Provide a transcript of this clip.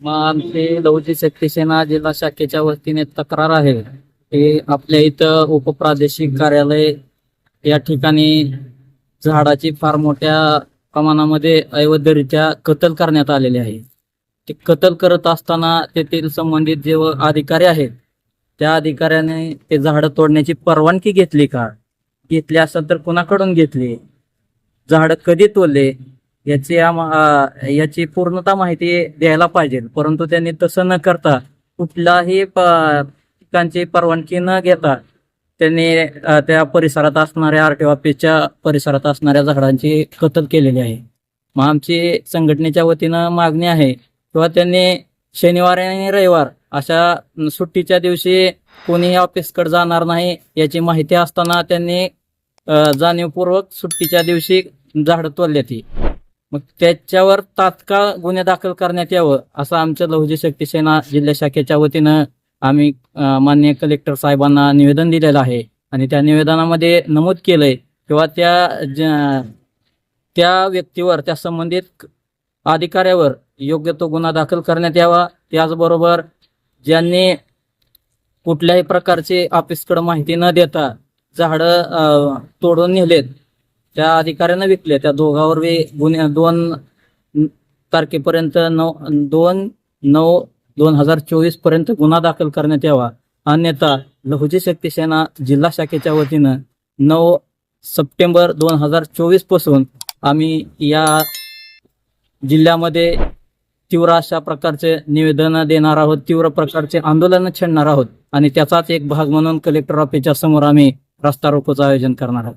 मग आमची लहुजी शक्तीसेना जिल्हा शाखेच्या वतीने तक्रार आहे. की आपल्या इथं उपप्रादेशिक कार्यालय या ठिकाणी झाडाची फार मोठ्या प्रमाणामध्ये अवैधरित्या कत्ल करण्यात आलेले आहे. ते कत्ल करत असताना तेथील संबंधित जे अधिकारी आहेत त्या अधिकाऱ्याने ते झाडं तोडण्याची परवानगी घेतली का? घेतली असेल तर कुणाकडून घेतली? झाड कधी तोडले? याची याची पूर्णता माहिती द्यायला पाहिजे. परंतु त्यांनी तसं न करता कुठलाही पिकांची परवानगी न घेता त्यांनी त्या परिसरात असणाऱ्या आर टी ऑफिसच्या परिसरात असणाऱ्या झाडांची कतल केलेली आहे. मग आमची संघटनेच्या वतीनं मागणी आहे किंवा त्यांनी शनिवार आणि रविवार अशा सुट्टीच्या दिवशी कोणीही ऑफिसकडे जाणार नाही याची माहिती असताना त्यांनी जाणीवपूर्वक सुट्टीच्या दिवशी झाडं तोडली ती मग त्याच्यावर तात्काळ गुन्हे दाखल करण्यात यावं असं आमच्या लहुजी शक्ती सेना जिल्हा शाखेच्या वतीनं आम्ही मान्य कलेक्टर साहेबांना निवेदन दिलेलं आहे. आणि त्या निवेदनामध्ये नमूद केलंय किंवा त्या त्या व्यक्तीवर त्या संबंधित अधिकाऱ्यावर योग्य तो गुन्हा दाखल करण्यात यावा. त्याचबरोबर ज्यांनी कुठल्याही प्रकारची ऑफिसकडे माहिती न देता झाडं तोडून नेलेत त्या अधिकाऱ्यानं विकले. त्या दोघावर गुन्हे दोन तारखेपर्यंत नऊ दोन नऊ दोन हजार चोवीसपर्यंत गुन्हा दाखल करण्यात यावा. अन्यथा लहुजी शक्ती सेना जिल्हा शाखेच्या वतीनं नऊ सप्टेंबर दोन हजार चोवीसपासून आम्ही या जिल्ह्यामध्ये तीव्र अशा प्रकारचे निवेदन देणार आहोत तीव्र प्रकारचे आंदोलन छेडणार आहोत आणि त्याचाच एक भाग म्हणून कलेक्टर ऑफिसच्या समोर आम्ही रस्ता रोकोचं आयोजन करणार आहोत.